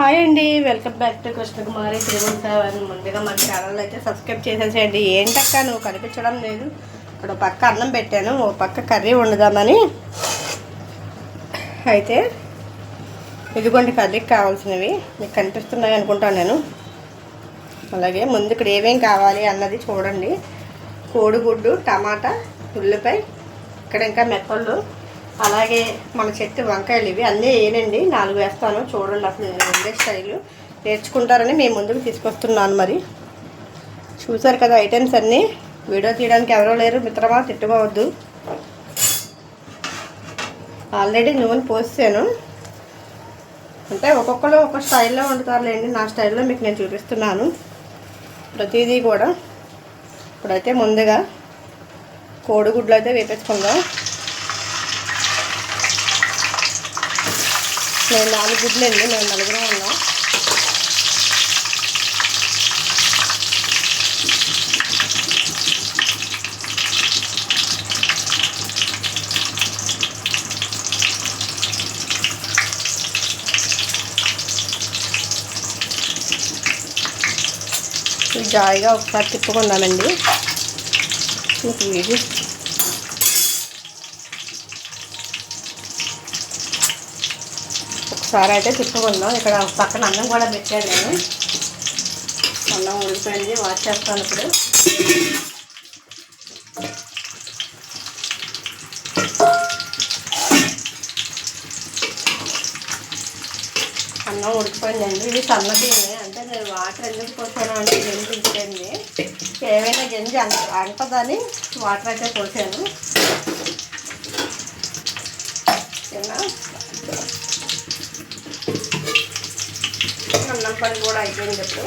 Hi అండి welcome back to Krishnakumari triple seven ముందుగా మన ఛానల్ అయితే సబ్స్క్రైబ్ చేసేసేయండి. ఏంటక్క నువ్వు కనిపించడం లేదు? ఇక్కడ ఒక పక్క అన్నం పెట్టాను ఓ పక్క కర్రీ వండుదామని. అయితే ఇదిగోండి కర్రీకి కావాల్సినవి. మీకు కనిపిస్తున్నాయి అనుకుంటాను నేను. అలాగే ముందు ఇక్కడ ఏమేం కావాలి అన్నది చూడండి. కోడిగుడ్డు టమాటా ఉల్లిపాయ ఇక్కడ ఇంకా మెత్తళ్ళు అలాగే మన చెట్టు వంకాయలు ఇవి అన్నీ వేయనండి నాలుగు వేస్తాను. చూడండి అసలు రెండే స్టైలు. నేర్చుకుంటారని మేము ముందుకు తీసుకొస్తున్నాను మరి. చూసారు కదా ఐటమ్స్ అన్నీ. వీడియో తీయడానికి ఎవరో లేరు. మిత్రమా తిట్టుకోవద్దు ఆల్రెడీ నూనె పోసాను అంటే ఒక్కొక్కరు ఒక్కొక్క స్టైల్లో వండుతారులేండి. నా స్టైల్లో మీకు నేను చూపిస్తున్నాను. ప్రతిదీ కూడా. ఇప్పుడైతే ముందుగా కోడిగుడ్లు అయితే వేపించుకుందాం నేను నాలుగు గుడ్లు అండి మేము నలుగురం ఉన్నాం. జాయిగా ఒకసారి తిప్పుకుందామండి మీకు సార్ ఒకసారి అయితే తిప్పుకుందాం. ఇక్కడ పక్కన అన్నం కూడా పెట్టాను నేను. అన్నం ఉడిపోయింది వాష్ చేస్తాను ఇప్పుడు. అన్నం ఉడికిపోయిందండి. ఇది సన్నది అంటే నేను వాటర్ ఎందుకు పోసాను అంటే గంజి ఇచ్చేయండి ఏమైనా గంజి అంట అంటదని వాటర్ అయితే పోసాను ఓకేనా అన్నం పని కూడా అయిపోయింది ఇప్పుడు.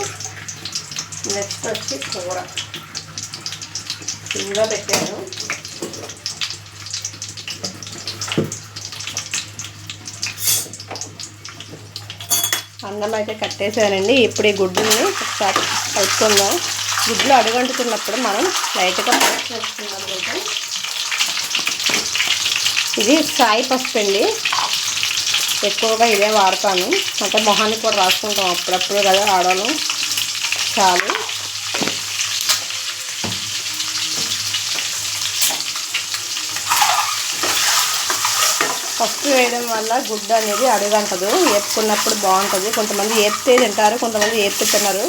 నెక్స్ట్ వచ్చి కూర. సిమ్లో పెట్టాను. అన్నం అయితే కట్టేసానండి. ఇప్పుడు ఈ గుడ్డుని ఒకసారి కలుపుకుందాం. గుడ్లు అడుగంటుతున్నప్పుడు మనం లైట్గా పసుపు వేసుకుందాం ఇది సాయి పసుపు అండి. ఎక్కువగా ఇదే వాడతాను. అంటే మొహానికి కూడా రాసుకుంటాం అప్పుడప్పుడు కదా ఆడను. చాలు. ఫస్ట్ వేయడం వల్ల గుడ్డ అనేది అడగంటదు. ఏపుకున్నప్పుడు బాగుంటుంది. కొంతమంది ఏపితే తింటారు కొంతమంది ఏపి తిన్నారు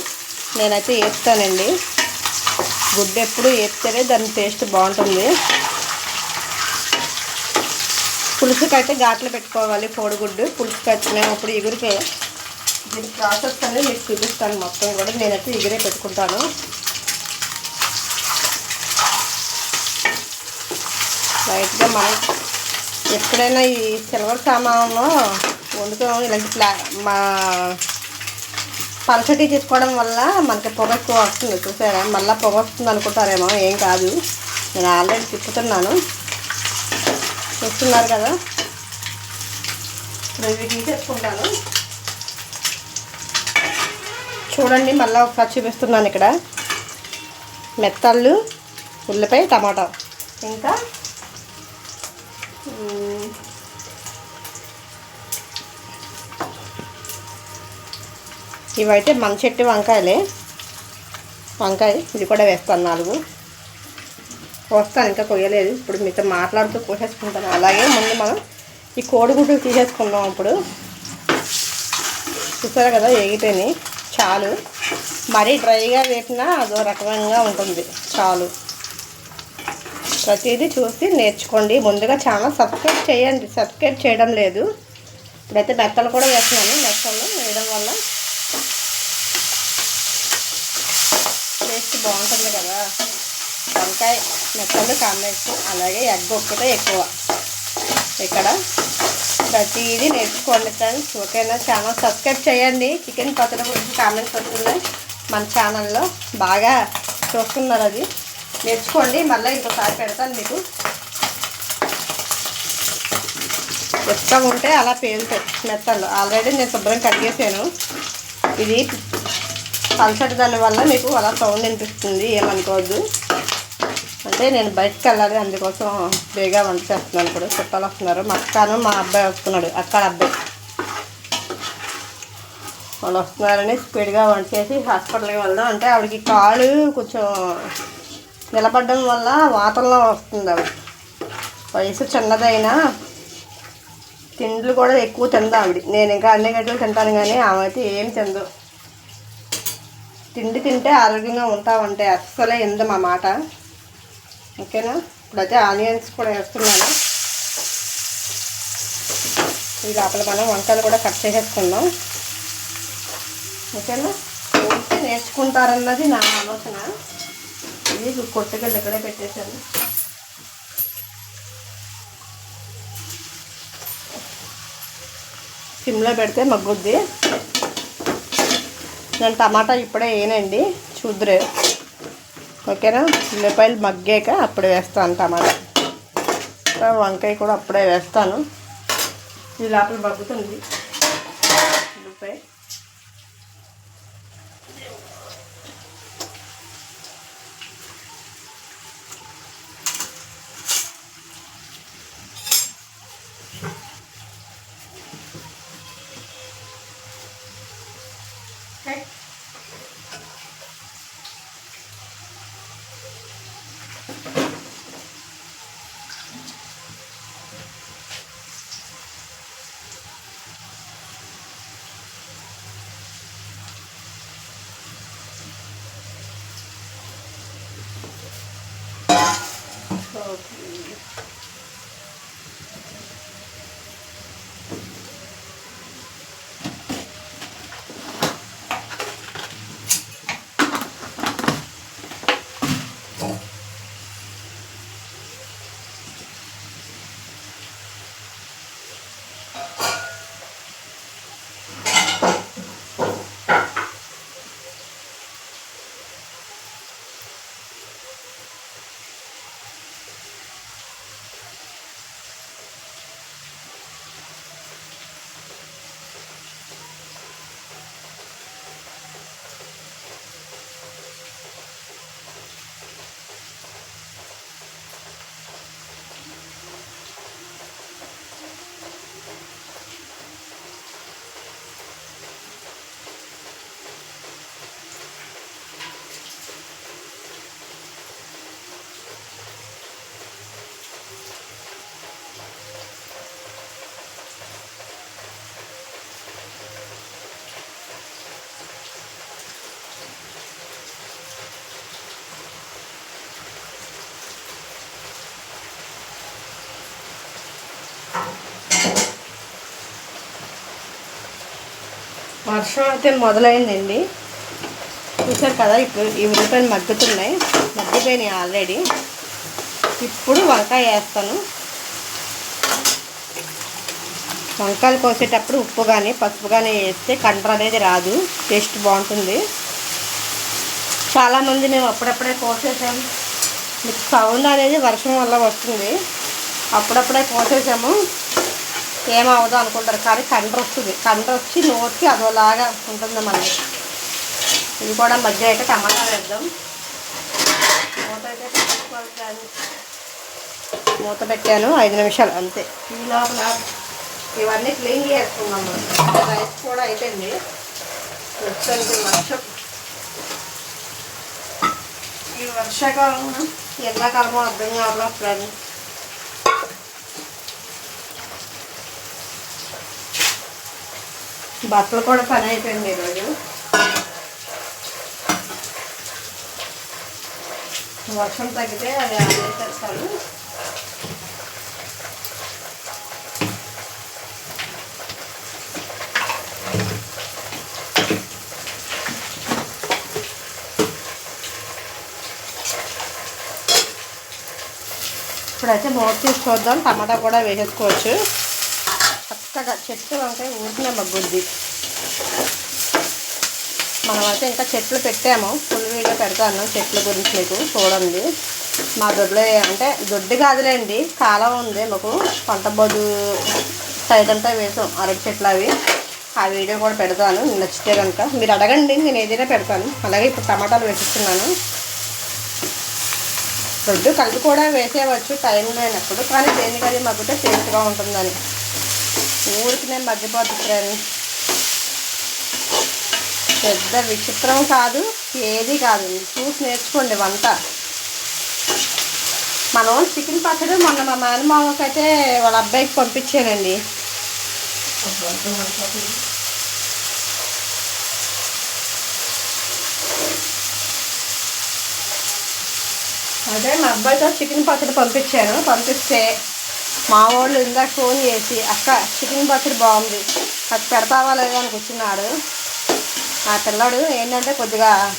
నేనైతే ఏపుతానండి. గుడ్డ ఎప్పుడు ఏపితేనే దాని టేస్ట్ బాగుంటుంది. పులుసుకైతే ఘాట్లు పెట్టుకోవాలి కోడిగుడ్డు పులుసుకైతే మేము అప్పుడు ఎగురికే దీని ప్రాసెస్ అనేది మీకు చూపిస్తాను మొత్తం కూడా. నేనైతే ఎగిరే పెట్టుకుంటాను. లైట్గా మనం ఎప్పుడైనా ఈ సిల్వర్ సామాన్లో వండుకో ఇలాంటి ప్లా మా పలసటి చేసుకోవడం వల్ల మనకి పొగ ఎక్కువ వస్తుంది. చూసారా? మళ్ళీ పొగ వస్తుంది అనుకుంటారేమో ఏం కాదు. నేను ఆల్రెడీ తిప్పుతున్నాను. చూస్తున్నారు కదా. ఇప్పుడు ఇవి తీసేసుకుంటాను చూడండి మళ్ళీ ఒకసారి చూపిస్తున్నాను ఇక్కడ. మెత్తళ్ళు ఉల్లిపాయ టమాటా. ఇంకా ఇవైతే మన చెట్టు వంకాయలే. వంకాయ ఇది కూడా వేస్తాను నాలుగు. వస్తాను ఇంకా కొయ్యలేదు. ఇప్పుడు మీతో మాట్లాడుతూ కోసేసుకుంటాను అలాగే ముందు మనం ఈ కోడిగుడ్లు తీసేసుకుందాం ఇప్పుడు. చూసారు కదా ఎగిపోయినాయి చాలు. మరీ డ్రైగా వేపినా అదో రకంగా ఉంటుంది చాలు. ప్రతిదీ చూసి నేర్చుకోండి. ముందుగా చాలా సబ్స్క్రైబ్ చేయండి. సబ్స్క్రైబ్ చేయడం లేదు. ఇప్పుడైతే మెత్తలు కూడా వేస్తున్నాను. మెత్తలు వేయడం వల్ల టేస్ట్ బాగుంటుంది కదా. వంకాయ మెత్తలు కాంబినేషన్. అలాగే ఎగ్ ఒక్కటే ఎక్కువ. ఇక్కడ ప్రతిదీ నేర్చుకోండి ఫ్రెండ్స్. ఓకేనా? ఛానల్ సబ్స్క్రైబ్ చేయండి. చికెన్ పచ్చడి గురించి కామెంట్స్ వస్తున్నాయి మన ఛానల్లో బాగా చూస్తున్నారు అది. నేర్చుకోండి. మళ్ళీ ఇంకోసారి పెడతాను మీకు. ఇష్టం ఉంటే అలా పేలుతాయి మెత్తలు. ఆల్రెడీ నేను శుభ్రం కడిగేసాను ఇది పల్సటి దాని వల్ల మీకు అలా సౌండ్ వినిపిస్తుంది. ఏమనుకోవద్దు. అంటే నేను బయటకు వెళ్ళాలి అందుకోసం బేగా వంట చేస్తున్నాను ఇప్పుడు చుట్టాలు వస్తున్నారు మా అక్కను మా అబ్బాయి వస్తున్నాడు. అక్కడ అబ్బాయి. వాళ్ళు వస్తున్నారని స్పీడ్గా వంట చేసి హాస్పిటల్కి వెళ్దాం అంటే ఆవిడకి కాలు కొంచెం నిలబడడం వల్ల వాతంలో వస్తుంది ఆవిడ. వయసు చిన్నదైనా తిండ్లు కూడా ఎక్కువ తిందా ఆవిడ. నేను ఇంకా అన్ని గంటలు తింటాను కానీ ఆమె అయితే ఏం తిందు. తిండి తింటే ఆరోగ్యంగా ఉంటామంటే అస్సలే ఎందు మా మాట. ఓకేనా? ఇప్పుడైతే ఆనియన్స్ కూడా వేస్తున్నాను. ఈ లోపల మనం వంకాయలు కూడా కట్ చేసేసుకుందాం. ఓకేనా? ఉంటే నేర్చుకుంటారన్నది నా ఆలోచన. ఇది కొట్టుకెళ్ళి ఇక్కడే పెట్టేశాను. సిమ్లో పెడితే మగ్గుద్ది. నేను టమాటా ఇప్పుడే వేయనండి. చూద్దరే. ఓకేనా? ఉల్లిపాయలు మగ్గాక అప్పుడే వేస్తాను టమాటా వంకాయ కూడా అప్పుడే వేస్తాను. ఈ లోపల మగ్గుతుంది. ఉల్లిపాయ. of వర్షం అయితే మొదలైందండి. చూసారు కదా ఇప్పుడు ఈ ఉల్లిపాయలు మగ్గుతున్నాయి. మగ్గిపోయినాయి ఆల్రెడీ ఇప్పుడు వంకాయ వేస్తాను. వంకాయలు కోసేటప్పుడు ఉప్పు కానీ పసుపు కానీ వేస్తే కండ్ర అనేది రాదు. టేస్ట్ బాగుంటుంది. చాలామంది మేము అప్పుడప్పుడే కోసేసాము మీకు సౌండ్ అనేది వర్షం వల్ల వస్తుంది. అప్పుడప్పుడే కోసేసాము. ఏమవుదో అనుకుంటారు కానీ కండ్ర వస్తుంది కండ్ర వచ్చి నోటికి అదోలాగా ఉంటుంది మనకి ఇది కూడా మధ్య అయితే టమాటా వేద్దాం. మూత అయితే పెట్టుకోవాలి. కానీ మూత పెట్టాను ఐదు నిమిషాలు అంతే. ఈ లోపల ఇవన్నీ క్లీన్ చేసుకున్నాం మనం. రైస్ కూడా అయిపోయింది. ప్రస్తుతానికి వర్షం. ఈ వర్షాకాలం ఎండాకాలమో అర్థం కావాలో ఫ్రెండ్స్. బట్టలు కూడా పని అయిపోయింది ఈరోజు వర్షం తగ్గితే అది ఆడేసేస్తాను ఇప్పుడైతే మూత తీసి చూద్దాం టమాటా కూడా వేసేసుకోవచ్చు చక్కగా చెట్టు వంకాయ ఊరికినే మగ్గుద్ది. మనమైతే ఇంకా చెట్లు పెట్టాము. ఫుల్ వీడియో పెడతాను చెట్ల గురించి మీకు చూడండి. మా దొడ్లో అంటే దొడ్డి కాదులేండి కాలం ఉంది మాకు. పంట బొద్దు సైడ్ అంతా వేసాం అరటి చెట్లు అవి. ఆ వీడియో కూడా పెడతాను నచ్చితే కనుక మీరు అడగండి నేను ఏదైనా పెడతాను. అలాగే ఇప్పుడు టమాటాలు వేసిస్తున్నాను. దొడ్డు కలిపి కూడా వేసేయవచ్చు టైం లేనప్పుడు. కానీ దేనికది అది మగ్గితే టేస్ట్గా ఉంటుందని. ఊరికి నేను మగ్గిపోతుంది ఫ్రెండ్స్ పెద్ద విచిత్రం కాదు ఏది కాదు. చూసి నేర్చుకోండి వంట. మనం చికెన్ పచ్చడి మొన్న మా మేనమామకి అయితే వాళ్ళ అబ్బాయికి పంపించానండి. అదే మా అబ్బాయితో చికెన్ పచ్చడి పంపించాను. పంపిస్తే మా వాళ్ళు ఇందాక ఫోన్ చేసి అక్క చికెన్ పచ్చడి బాగుంది. అది పెడతావా? లేదా అని కూర్చున్నాడు. ఆ పిల్లాడు ఏంటంటే కొద్దిగా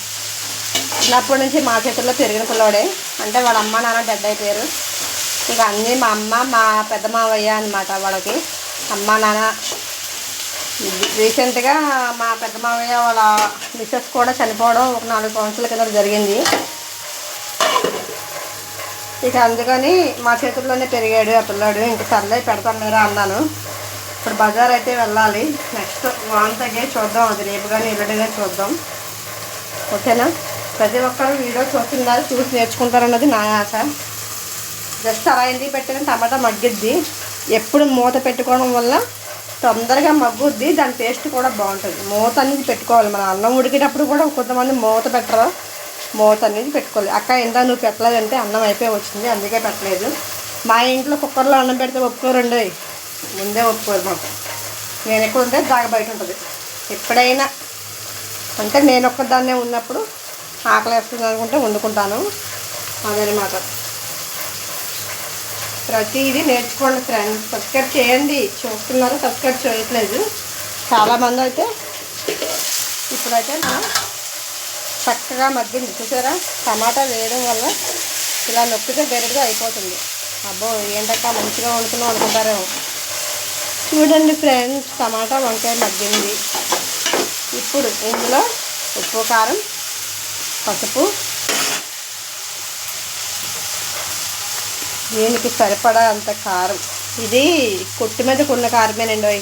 చిన్నప్పటి నుంచి మా చేతుల్లో పెరిగిన పిల్లోడే. అంటే వాళ్ళ అమ్మ నాన్న డెడ్ అయిపోయారు. ఇక అన్నీ మా అమ్మ మా పెద్ద మావయ్య అనమాట వాళ్ళకి. అమ్మ నాన్న. రీసెంట్గా మా పెద్ద మావయ్య వాళ్ళ మిస్సెస్ కూడా చనిపోవడం ఒక నాలుగు సంవత్సరాల కింద జరిగింది. ఇక అందుకని మా చేతుల్లోనే పెరిగాడు ఆ పిల్లాడు. ఇంకా సర్లే పెడతాను అన్నాను. ఇప్పుడు బజార్ అయితే వెళ్ళాలి. నెక్స్ట్ వాంతగే చూద్దాం. అది రేపు కానీ ఎల్లుండి చూద్దాం. ఓకేనా? ప్రతి ఒక్కరు వీడియో చూస్తున్నారు చూసి నేర్చుకుంటారన్నది నా ఆశ. జస్ట్ అలా ఎందుకు పెట్టిన? టమాటా మగ్గిద్ది. ఎప్పుడు మూత పెట్టుకోవడం వల్ల తొందరగా మగ్గుద్ది. దాని టేస్ట్ కూడా బాగుంటుంది. మూత అనేది పెట్టుకోవాలి. మన అన్నం ఉడికేటప్పుడు కూడా కొంతమంది మూత పెట్టరు. మూత అనేది పెట్టుకోవాలి అక్క ఇందా నువ్వు పెట్టలేదంటే అన్నం అయిపోయి వచ్చింది అందుకే పెట్టలేదు. మా ఇంట్లో కుక్కర్లో అన్నం పెడితే ఒప్పుకోరండి. ముందే ఒప్పుకోరు మాకు. నేను ఎక్కడ ఉంటే దాగ బయట ఉంటుంది. ఎప్పుడైనా అంటే నేను ఒక్కదాన్నే ఉన్నప్పుడు ఆకలి వేస్తుంది అనుకుంటే వండుకుంటాను. అదనమాట ప్రతిదీ నేర్చుకోండి ఫ్రెండ్స్. సబ్స్క్రైబ్ చేయండి. చూస్తున్నారు సబ్స్క్రైబ్ చేయట్లేదు. చాలామంది అయితే ఇప్పుడైతే మనం చక్కగా మగ్గింది. చూసారా? టమాటా వేయడం వల్ల ఇలా నొక్కితే గరిడిగా అయిపోతుంది. అబ్బో ఏంటక్క మంచిగా వండుకున్నాం అనుకుంటారేమో. చూడండి ఫ్రెండ్స్ టమాటా వంకాయ మగ్గింది. ఇప్పుడు ఇందులో ఉప్పు కారం పసుపు దీనికి సరిపడా అంత కారం. ఇది కొట్టు మీద కొన్న కారమేనండి.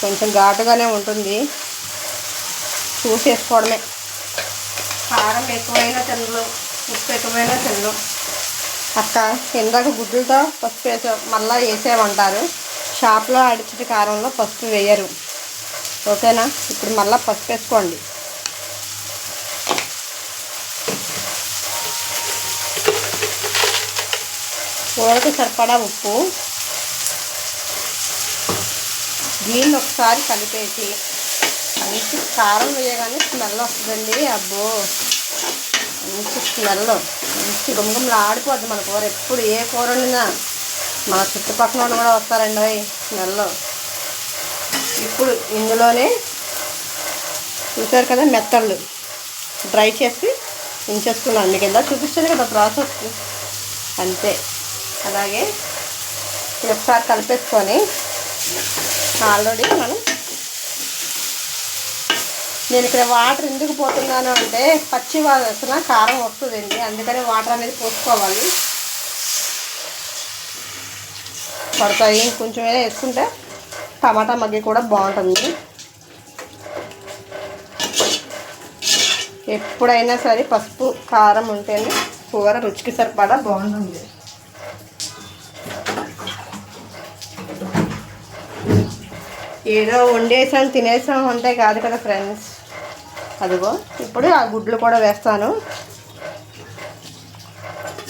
కొంచెం ఘాటుగానే ఉంటుంది. చూసేసుకోవడమే. కారం ఎక్కువైనా తినలు ఉప్పు ఎక్కువైనా తినలు అక్క ఇందాక గుడ్లతో పసుపు వేసా మళ్ళీ వేసేమంటారు షాప్లో అడిచిన కారంలో పసుపు వేయరు. ఓకేనా? ఇప్పుడు మళ్ళీ పసుపు వేసుకోండి. కూరకు సరిపడా ఉప్పు. దీన్ని ఒకసారి కలిపేసి మంచి కారం వేయగానే స్మెల్ వస్తుందండి అబ్బో. మంచి స్మెల్. మంచి గుమగుమలు ఆడిపోద్ది మన కూర. ఎప్పుడు ఏ కూర వండినా మన చుట్టుపక్కల వాళ్ళు కూడా వస్తారండి అవి స్మెల్. ఇప్పుడు ఇందులోనే చూసారు కదా మెత్తళ్ళు. డ్రై చేసి ఉంచేసుకున్నాను. మీకు ఎంత చూపిస్తుంది కదా ప్రాసెస్ అంతే. అలాగే ఒకసారి కలిపేసుకొని ఆల్రెడీ మనం నేను ఇక్కడ వాటర్ ఎందుకు పోతున్నాను అంటే పచ్చి వాసన కారం వస్తుందండి. అందుకని వాటర్ అనేది పోసుకోవాలి. పడతాయి. కొంచెం వేసుకుంటే టమాటా మగ్గి కూడా బాగుంటుంది. ఎప్పుడైనా సరే పసుపు కారం ఉంటేనే కూర రుచికి సరిపడా బాగుంటుంది. ఏదో వండేసాం తినేసాం అంటే కాదు కదా ఫ్రెండ్స్ అదిగో ఇప్పుడు ఆ గుడ్లు కూడా వేస్తాను.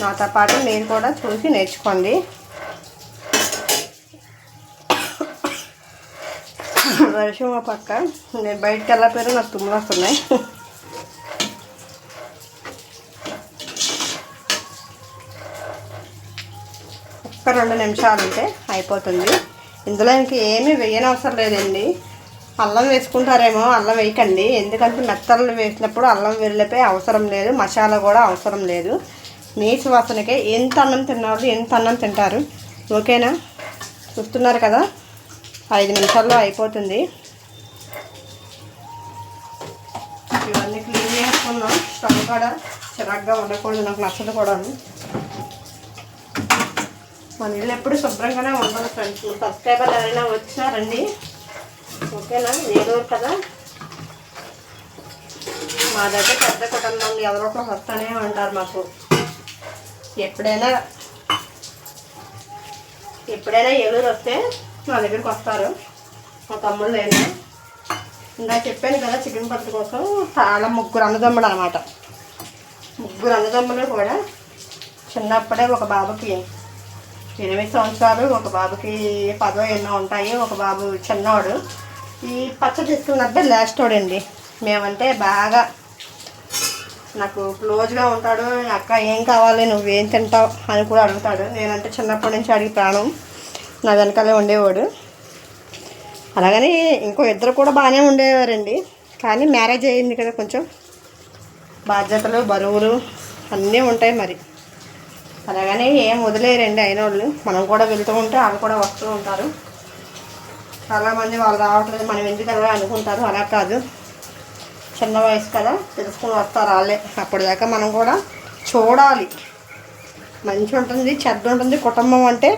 నాతో పాటు మీరు కూడా చూసి నేర్చుకోండి. వర్షం ఆ పక్క నేను బయటకు వెళ్ళకపోయినా నాకు తుమ్ములు వస్తున్నాయి. ఒక్క రెండు నిమిషాలు ఉంటే అయిపోతుంది. ఇందులో ఇంక ఏమీ వేయనవసరం లేదండి. అల్లం వేసుకుంటారేమో అల్లం వేయకండి. ఎందుకంటే మెత్తలు వేసినప్పుడు అల్లం వెల్లిపోయి అవసరం లేదు మసాలా కూడా అవసరం లేదు. నీచు వాసనకే ఎంత అన్నం తిన్నారు ఎంత అన్నం తింటారు. ఓకేనా? చూస్తున్నారు కదా? ఐదు నిమిషాల్లో అయిపోతుంది. ఇవన్నీ క్లీన్ చేసుకున్నాం స్టవ్ కూడా చిరాగ్గా ఉండకూడదు నాకు నచ్చదు కూడా. మన ఇల్లు ఎప్పుడు శుభ్రంగానే ఉండాలి ఫ్రెండ్స్. సబ్స్క్రైబర్లు ఎవరైనా వచ్చినారండి ఓకేనా? ఏలూరు కదా? మా దగ్గర పెద్ద కుటుంబం ఎవరో ఒకరు వస్తానే ఉంటారు మాకు. ఎప్పుడైనా ఎప్పుడైనా ఏలూరు వస్తే మా దగ్గరికి వస్తారు. మా తమ్ముళ్ళు అయినా ఇందా చెప్పాను కదా చికెన్ పచ్చడి కోసం చాలా ముగ్గురు అన్నదమ్ముడు అనమాట ముగ్గురు అన్నదమ్ములు కూడా చిన్నప్పుడే ఒక బాబుకి ఎనిమిది సంవత్సరాలు ఒక బాబుకి పదో ఎన్నో ఉంటాయి. ఒక బాబు చిన్నవాడు ఈ పచ్చడి తీసుకున్న అబ్బాయి లాస్ట్ వాడండి. మేమంటే బాగా నాకు క్లోజ్గా ఉంటాడు అక్క ఏం కావాలి నువ్వేం తింటావు అని కూడా అడుగుతాడు. నేనంటే చిన్నప్పటి నుంచి అడిగి ప్రాణం. నా వెనకాలే ఉండేవాడు. అలాగని ఇంకో ఇద్దరు కూడా బాగానే ఉండేవారండి. కానీ మ్యారేజ్ అయ్యింది కదా కొంచెం. బాధ్యతలు బరువులు అన్నీ ఉంటాయి మరి. అలాగని ఏం వదిలేరండి అయిన వాళ్ళు మనం కూడా వెళ్తూ ఉంటే వాళ్ళు కూడా వస్తూ ఉంటారు. చాలామంది వాళ్ళు రావట్లేదు మనం ఎందుకు వెళ్ళాలి అనుకుంటారు అలా కాదు. చిన్న వయసు కదా తెలుసుకుని వస్తారు వాళ్ళే. అప్పటిదాకా మనం కూడా చూడాలి. మంచి ఉంటుంది చెడ్డ ఉంటుంది కుటుంబం అంటే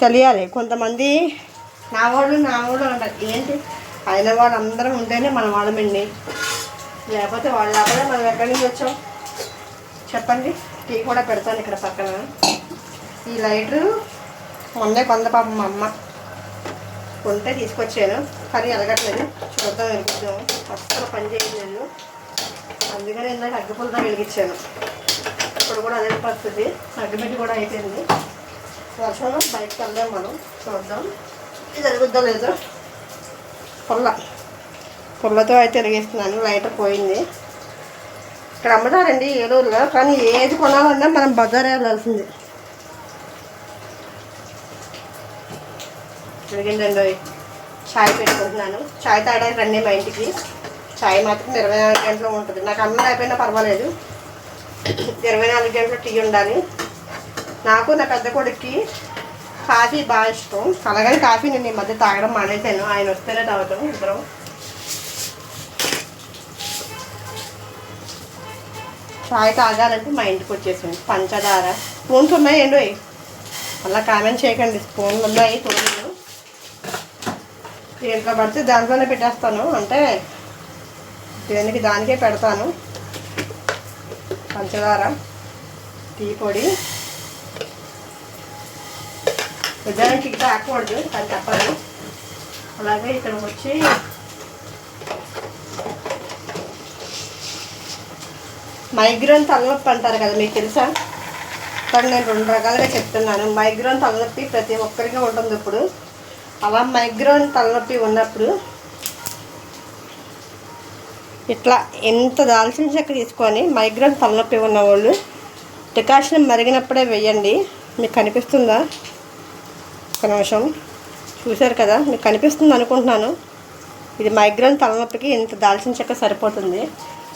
తెలియాలి. కొంతమంది నా వాళ్ళు నా వాళ్ళు అంటారు ఏంటి? అయిన వాళ్ళు అందరం ఉంటేనే మన వాళ్ళమండి లేకపోతే వాళ్ళు లేకపోతే మనం ఎక్కడి నుంచి వచ్చాం. చెప్పండి టీ కూడా పెడతాను ఇక్కడ పక్కన. ఈ లైటరు మొన్నే కొంద పాపం మా అమ్మ. కొంటే తీసుకొచ్చాను. కానీ ఎలగట్లేదు చూద్దాం వెలిగిద్దాం అస్సలు పని చేయలేదు అందుకని ఇందాక అగ్గిపులతో వెలిగించాను. ఇప్పుడు కూడా అదే పరిస్థితి. అగ్గిపెట్టి కూడా అయిపోయింది. వర్షం బయటకు వెళ్దాం మనం. చూద్దాం. ఇది జరుగుద్దో లేదో? పుల్ల. పుల్లతో అయితే వెలిగిస్తున్నాను. లైటర్ పోయింది. ఇక్కడ అమ్ముతారండి ఏలూరులో. కానీ ఏది కొనాలన్నా మనం బజార్ వెళ్ళాల్సింది. జరిగిందండి. చాయ్ పెట్టుకుంటున్నాను. చాయ్ తాగడానికి రండి మా ఇంటికి. చాయ్ మాత్రం ఇరవై నాలుగు గంటలు ఉంటుంది. నాకు అన్నం అయిపోయినా పర్వాలేదు. ఇరవై నాలుగు గంటలు టీ ఉండాలి. నాకు నా పెద్ద కొడుక్కి కాఫీ బాగా ఇష్టం. అలాగని కాఫీ నేను ఈ మధ్య తాగడం మానేశాను. ఆయన వస్తేనే తాగుతాం ఇద్దరం. చాయ్ తాగాలంటే మా ఇంటికి వచ్చేసింది పంచదార. స్పూన్స్ ఉన్నాయి ఏంటో అలా కామెంట్ చేయకండి. స్పూన్లు ఉన్నాయి తొమ్మిది దీంట్లో పడితే దాంట్లోనే పెట్టేస్తాను. అంటే దేనికి దానికే పెడతాను. పంచదార టీ పొడి. నిజానికి ఇక్కడ తాకూడదు అని చెప్పాలి అలాగే ఇక్కడ వచ్చి మైగ్రేన్ తలనొప్పి అంటారు కదా మీకు తెలుసా? కానీ నేను రెండు రకాలుగా చెప్తున్నాను. మైగ్రేన్ తలనొప్పి ప్రతి ఒక్కరికి ఉంటుంది ఇప్పుడు. అలా మైగ్రోన్ తలనొప్పి ఉన్నప్పుడు ఇట్లా ఎంత దాల్చిన చెక్క తీసుకొని మైగ్రేన్ తలనొప్పి ఉన్న వాళ్ళు డికాషన్ మరిగినప్పుడే వేయండి. మీకు కనిపిస్తుందా? ఒక నిమిషం. చూశారు కదా? మీకు కనిపిస్తుంది అనుకుంటున్నాను. ఇది మైగ్రేన్ తలనొప్పికి ఇంత దాల్చిన చెక్క సరిపోతుంది.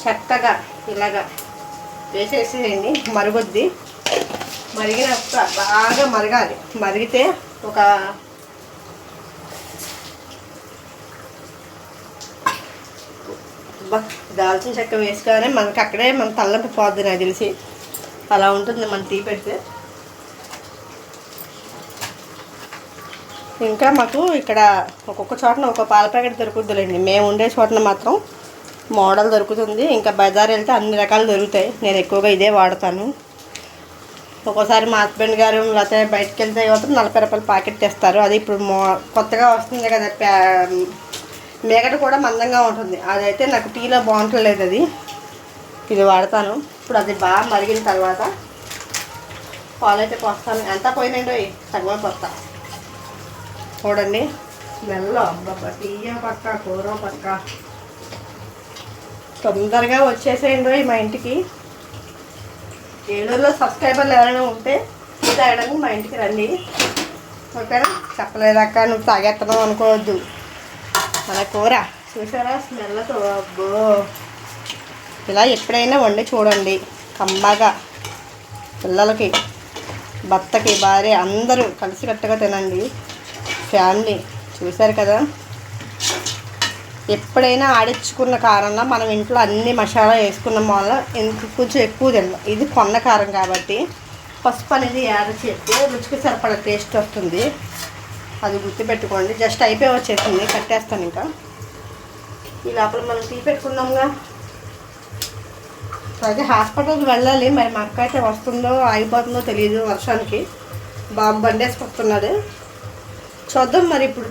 చక్కగా ఇలాగా వేసేసేయండి. మరుగుద్ది. మరిగినప్పుడు బాగా మరగాలి. మరిగితే ఒక అబ్బా దాల్చిన చెక్క వేసుకోగానే మనకి అక్కడే మన తలనొప్పి పోద్ది నాకు తెలిసి. అలా ఉంటుంది మన టీ పెడితే. ఇంకా మాకు ఇక్కడ ఒక్కొక్క చోటన ఒక్కొక్క పాల ప్యాకెట్ దొరుకుతుందిలేండి మేము ఉండే చోటన మాత్రం మోడల్ దొరుకుతుంది. ఇంకా బజార్ వెళ్తే అన్ని రకాలు దొరుకుతాయి. నేను ఎక్కువగా ఇదే వాడతాను. ఒక్కోసారి మా హస్బెండ్ గారు లేకపోతే బయటకు వెళ్తే మాత్రం నలభై రూపాయల ప్యాకెట్ తెస్తారు. అది ఇప్పుడు మో కొత్తగా వస్తుంది కదా మేగడ కూడా మందంగా ఉంటుంది. అదైతే నాకు టీలో బాగుంటలేదు అది. ఇది వాడతాను. ఇప్పుడు అది బాగా మరిగిన తర్వాత పాలైతే పోస్తాను. ఎంత పోయినండో సగమే పోస్తా. చూడండి. స్మెల్ అబ్బబ్బా టీయ పక్క కూర పక్క. తొందరగా వచ్చేసేయండి మా ఇంటికి. ఏలూరులో సబ్స్క్రైబర్లు ఎవరైనా ఉంటే టీ తాగడానికి మా ఇంటికి రండి. ఓకేనా? చెప్పలేదక్క నువ్వు తాగేస్తున్నావు అనుకోవద్దు. మన కూర. చూసారా? స్మెల్తో అబ్బో. ఇలా ఎప్పుడైనా వండి చూడండి. కమ్మగా. పిల్లలకి భర్తకి భార్య అందరూ కలిసికట్టుగా తినండి. ఫ్యామిలీ చూశారు కదా? ఎప్పుడైనా ఆడించుకున్న కారంలో మనం ఇంట్లో అన్ని మసాలా వేసుకున్న వల్ల ఇంక కొంచెం ఎక్కువ తిన్నాం ఇది కొన్న కారం కాబట్టి పసుపు అనేది యాడ్ చేస్తే రుచికి సరిపడ టేస్ట్ వస్తుంది. అది గుర్తుపెట్టుకోండి. జస్ట్ అయిపోయి వచ్చేసింది. కట్టేస్తాను ఇంకా. ఈ లోపల మనం టీ పెట్టుకుందాంగా. అదే హాస్పిటల్కి వెళ్ళాలి. మరి మా అక్క అయితే వస్తుందో ఆగిపోతుందో తెలియదు వర్షానికి. బాబు బండేసుకొస్తున్నాడు చూద్దాం మరి ఇప్పుడు.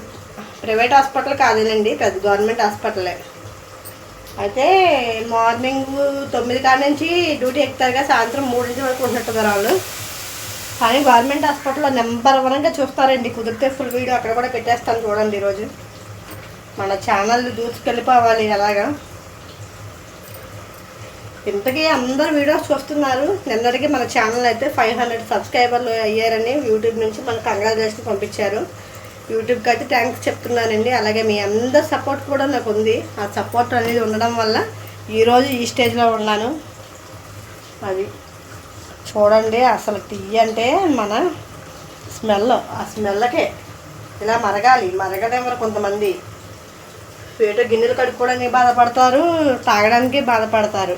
ప్రైవేట్ హాస్పిటల్ కాదేనండి. పెద్ద గవర్నమెంట్ హాస్పిటలే. అయితే మార్నింగ్ తొమ్మిది కాడ నుంచి డ్యూటీ ఎక్కుతారుగా. సాయంత్రం మూడింటి వరకు ఉంటున్నారు వాళ్ళు. కానీ గవర్నమెంట్ హాస్పిటల్లో నెంబర్ వన్గా చూస్తారండి. కుదిరితే ఫుల్ వీడియో అక్కడ కూడా పెట్టేస్తాను చూడండి ఈరోజు. మన ఛానల్ దూసుకెళ్ళిపోవాలి ఎలాగా. ఇంతకీ అందరు వీడియోస్ చూస్తున్నారు. నిన్నటికి మన ఛానల్ అయితే ఫైవ్ హండ్రెడ్ సబ్స్క్రైబర్లు అయ్యారని యూట్యూబ్ నుంచి మనకు కంగ్రాచులేషన్ పంపించారు. యూట్యూబ్కి అయితే థ్యాంక్స్ చెప్తున్నానండి. అలాగే మీ అందరి సపోర్ట్ కూడా నాకు ఉంది. ఆ సపోర్ట్ అనేది ఉండడం వల్ల ఈరోజు ఈ స్టేజ్లో ఉన్నాను. అది. చూడండి అసలు తియ్య అంటే మన స్మెల్ ఆ స్మెల్కే ఇలా మరగాలి మరగడం వల్ల కొంతమంది వేట గిన్నెలు కడుక్కోవడానికి బాధపడతారు తాగడానికి బాధపడతారు.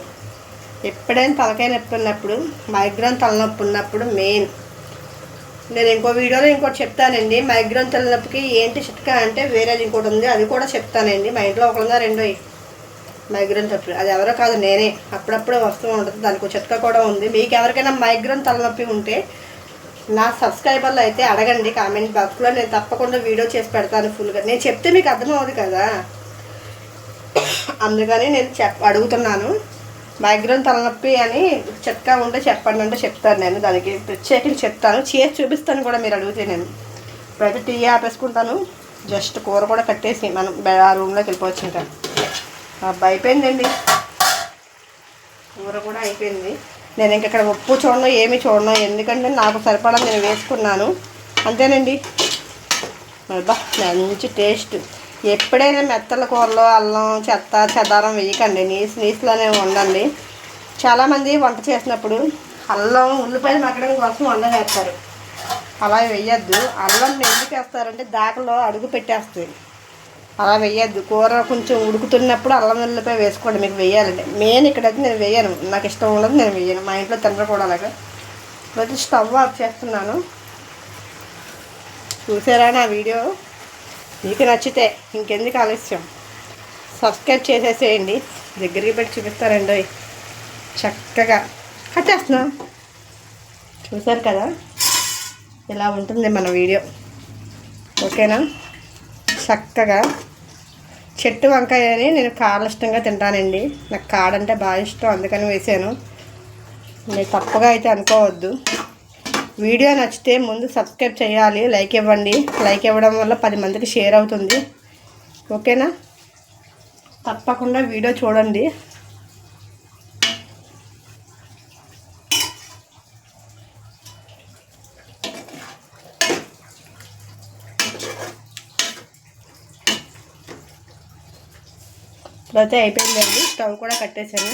ఎప్పుడైనా తలకాయ నొప్పి ఉన్నప్పుడు మైగ్రేన్ తలనొప్పి ఉన్నప్పుడు మెయిన్. నేను ఇంకో వీడియోలో ఇంకోటి చెప్తానండి మైగ్రేన్ తలనొప్పికి ఏంటి చిట్కా అంటే వేరేది ఇంకోటి ఉంది అది కూడా చెప్తానండి. మా ఇంట్లో ఒకళ్ళందా రెండో మైగ్రేన్ తప్పి అది ఎవరో కాదు నేనే. అప్పుడప్పుడు వస్తూ ఉంటుంది. దానికి ఒక చిట్కా కూడా ఉంది. మీకు ఎవరికైనా మైగ్రేన్ తలనొప్పి ఉంటే నా సబ్స్క్రైబర్లు అయితే అడగండి కామెంట్ బాక్స్లో నేను తప్పకుండా వీడియో చేసి పెడతాను ఫుల్గా నేను చెప్తే మీకు అర్థమవుతుంది కదా? అందుకని నేను చెప్ అడుగుతున్నాను. మైగ్రేన్ తలనొప్పి అని చిట్కా ఉంటే చెప్పండి అంటే చెప్తాను నేను. దానికి ప్రత్యేకించి చెప్తాను. చేసి చూపిస్తాను కూడా మీరు అడిగితే నేను. ఇప్పుడైతే టీ ఆపేసుకుంటాను. జస్ట్ కూర కూడా కట్టేసి మనం ఆ రూమ్లోకి వెళ్ళిపోవచ్చు ఇంకా. అబ్బా అయిపోయిందండి. కూర కూడా అయిపోయింది. నేను ఇంక ఇక్కడ ఉప్పు చూడను ఏమి చూడను. ఎందుకంటే నాకు సరిపడా నేను వేసుకున్నాను. అంతేనండి. అబ్బా మంచి టేస్ట్. ఎప్పుడైనా మెత్తల కూరలో అల్లం చెత్త చెదారం వేయకండి. నీసు నీసులోనే వండండి చాలామంది వంట చేసినప్పుడు అల్లం ఉల్లిపాయలు మగ్గడం కోసం వంట చేస్తారు. అలా వేయద్దు. అల్లం ఎందుకు వేస్తారంటే దాకలో అడుగు పెట్టేస్తుంది. అలా వేయద్దు కూర కొంచెం ఉడుకుతున్నప్పుడు అల్లం వెల్లిపాయ వేసుకోండి మీకు వేయాలంటే మెయిన్ ఇక్కడైతే నేను వేయను నాకు ఇష్టం ఉండదు నేను వేయను మా ఇంట్లో తినరు కూడా అలాగా. ఇప్పుడైతే స్టవ్ ఆఫ్ చేస్తున్నాను. చూసారా నా వీడియో? మీకు నచ్చితే ఇంకెందుకు ఆలస్యం? సబ్స్క్రైబ్ చేసేసేయండి. దగ్గరికి పెట్టి చూపిస్తారండి. చక్కగా కట్టేస్తున్నా చూసారు కదా? ఇలా ఉంటుంది మన వీడియో. ఓకేనా? చక్కగా చెట్టు వంకాయని నేను కాళ్ళ ఇష్టంగా తింటానండి. నాకు కాడంటే బాగా ఇష్టం అందుకని వేసాను. నేను తప్పుగా అయితే అనుకోవద్దు. వీడియో నచ్చితే ముందు సబ్స్క్రైబ్ చేయాలి లైక్ ఇవ్వండి. లైక్ ఇవ్వడం వల్ల పది మందికి షేర్ అవుతుంది. ఓకేనా? తప్పకుండా వీడియో చూడండి. అయితే అయిపోయిందండి స్టవ్ కూడా కట్టేశాను.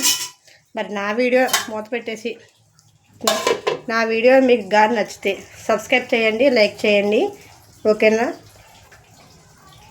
మరి నా వీడియో మూత పెట్టేసి నా వీడియో మీకు గాని నచ్చితే సబ్స్క్రైబ్ చేయండి లైక్ చేయండి. ఓకేనా?